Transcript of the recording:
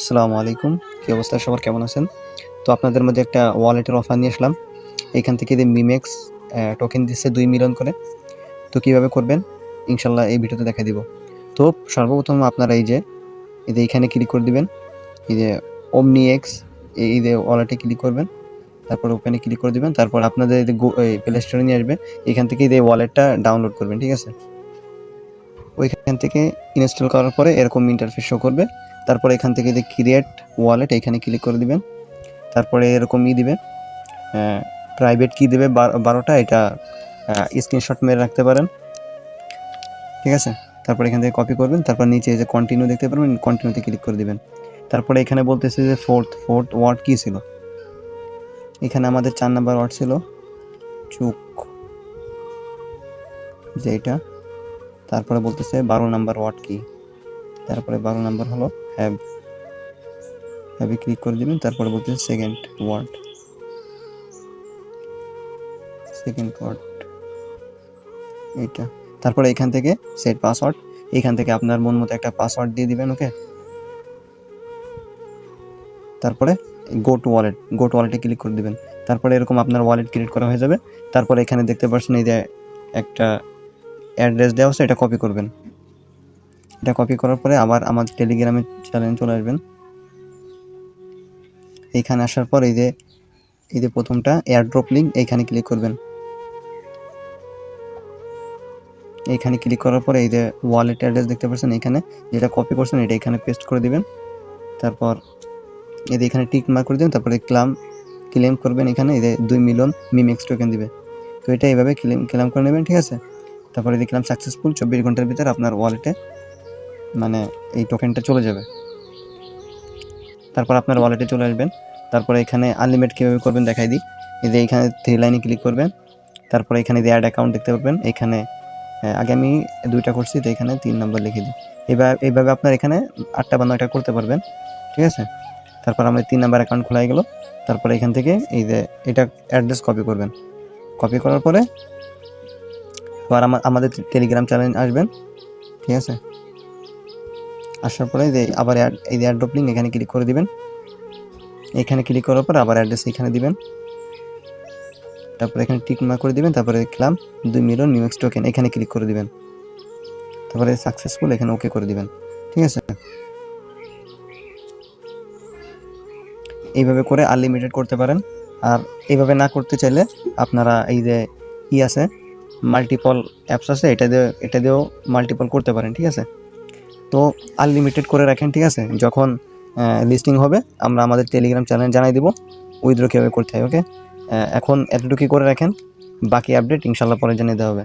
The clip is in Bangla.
আসসালামু আলাইকুম। কী অবস্থা? সবার কেমন আছেন? তো আপনাদের মধ্যে একটা ওয়ালেটের অফার নিয়ে আসলাম। এখান থেকে যে মিমেক্স টোকেন দিচ্ছে দুই মিলিয়ন করে। তো কীভাবে করবেন? ইনশাল্লাহ এই ভিডিওতে দেখা দিব। তো সর্বপ্রথম আপনারা এই যে এই যে এইখানে ক্লিক করে দিবেন। এই যে ওমনি এক্স এই যে ওয়ালেটে ক্লিক করবেন। তারপর ওখানে ক্লিক করে দিবেন। তারপর আপনাদের প্লে স্টোরে নিয়ে আসবে। এখান থেকে এই ওয়ালেটটা ডাউনলোড করবেন, ঠিক আছে? ওইখান থেকে ইনস্টল করার পরে এরকম ইন্টারফেস শো করবে। তারপরে এখান থেকে যে ক্রিয়েট ওয়ালেট এখানে ক্লিক করে দিবেন। তারপরে এরকম ই দিবে। প্রাইভেট কি দেবে বারোটা, এটা স্ক্রিনশট মেরে রাখতে পারেন। ঠিক আছে? তারপর এখান থেকে কপি করবেন। তারপর নিচে যে কন্টিনিউ দেখতে পারবেন কন্টিনিউতে ক্লিক করে দিবেন। তারপরে এখানে বলতেছে যে ফোর্থ ফোর্থ ওয়ার্ড কী ছিল। এখানে আমাদের চার নাম্বার ওয়ার্ড ছিল চুক, যে এটা। তারপরে বলতেছে বারো নাম্বার ওয়ার্ড কি তারপরে বারো নাম্বার হলো হ্যাভ হ্যাভে ক্লিক করে দিবেন, তারপরে বলতেছে সেকেন্ড ওয়ার্ড সেকেন্ড ওয়ার্ড এইটা। তারপরে এখান থেকে সেট পাসওয়ার্ড এখান থেকে আপনার মন মতো একটা পাসওয়ার্ড দিয়ে দিবেন ওকে তারপরে go to wallet go to ওয়ালেটে ক্লিক করে দিবেন। তারপরে এরকম আপনার ওয়ালেট ক্রিয়েট করা হয়ে যাবে। তারপরে এখানে দেখতে পাচ্ছেন এই যে একটা অ্যাড্রেস দেওয়া আছে, এটা কপি করবেন। এটা কপি করার পরে আবার আমার টেলিগ্রামে চ্যানেল চলে আসবেন। এইখানে আসার পর এই যে এই যে প্রথমটা এয়ারড্রপ লিঙ্ক এইখানে ক্লিক করবেন। এইখানে ক্লিক করার পরে এই যে ওয়ালেট অ্যাড্রেস দেখতে পাচ্ছেন এখানে, যেটা কপি করছেন এটা এখানে পেস্ট করে দিবেন। তারপর এই যে এখানে টিক মার্ক করে দেবেন, তারপরে ক্লাম ক্লেম করবেন এখানে, এই যে দুই মিলিয়ন মিমেক্স টোকেন দিবে। তো এটা এইভাবে ক্লেম ক্লেম করে নেবেন, ঠিক আছে? তারপরে দেখলাম সাকসেসফুল চব্বিশ ঘণ্টার ভিতরে আপনার ওয়ালেটে মানে এই টোকেনটা চলে যাবে। তারপর আপনার ওয়ালেটে চলে আসবেন। তারপরে এখানে আনলিমিট কীভাবে করবেন দেখাই দিই। এই যে এইখানে থ্রি লাইনে ক্লিক করবেন। তারপরে এখানে যে অ্যাড অ্যাকাউন্ট দেখতে পারবেন এখানে আগে আমি দুইটা করছি, তো এখানে তিন নম্বর লিখে দিই। এইভাবে এইভাবে আপনার এখানে আটটা বা নয়টা করতে পারবেন, ঠিক আছে? তারপর আমরা তিন নাম্বার অ্যাকাউন্ট খোলাই গেল। তারপরে এখান থেকে এই যে এটা অ্যাড্রেস কপি করবেন। কপি করার পরে আবার আমা- আমাদের টেলিগ্রাম চ্যানেল আসবেন, ঠিক আছে? আসার পরে যে আবার এই যে অ্যাড্রপ লিঙ্ক এখানে ক্লিক করে দিবেন। এখানে ক্লিক করার পর আবার অ্যাড্রেস এখানে দিবেন। তারপরে এখানে টিক মার্ক করে দিবেন, তারপরে দেখলাম দুই মিলিয়ন নিউএক্স টোকেন এখানে ক্লিক করে দিবেন। তারপরে সাকসেসফুল এখানে ওকে করে দিবেন। ঠিক আছে? এইভাবে করে আনলিমিটেড করতে পারেন। আর এইভাবে না করতে চাইলে আপনারা এই যে ই আছে মাল্টিপল অ্যাপস আছে, এটা দিয়ে, এটা দিয়েও মাল্টিপল করতে পারেন, ঠিক আছে? তো আনলিমিটেড করে রাখেন, ঠিক আছে? যখন লিস্টিং হবে, আমরা আমাদের টেলিগ্রাম চ্যানেল জানাই দেবো উইথড্র কীভাবে করতে হয় ওকে এখন এতটুকুই করে রাখেন, বাকি আপডেট ইনশাল্লাহ পরে জানিয়ে দেওয়া হবে।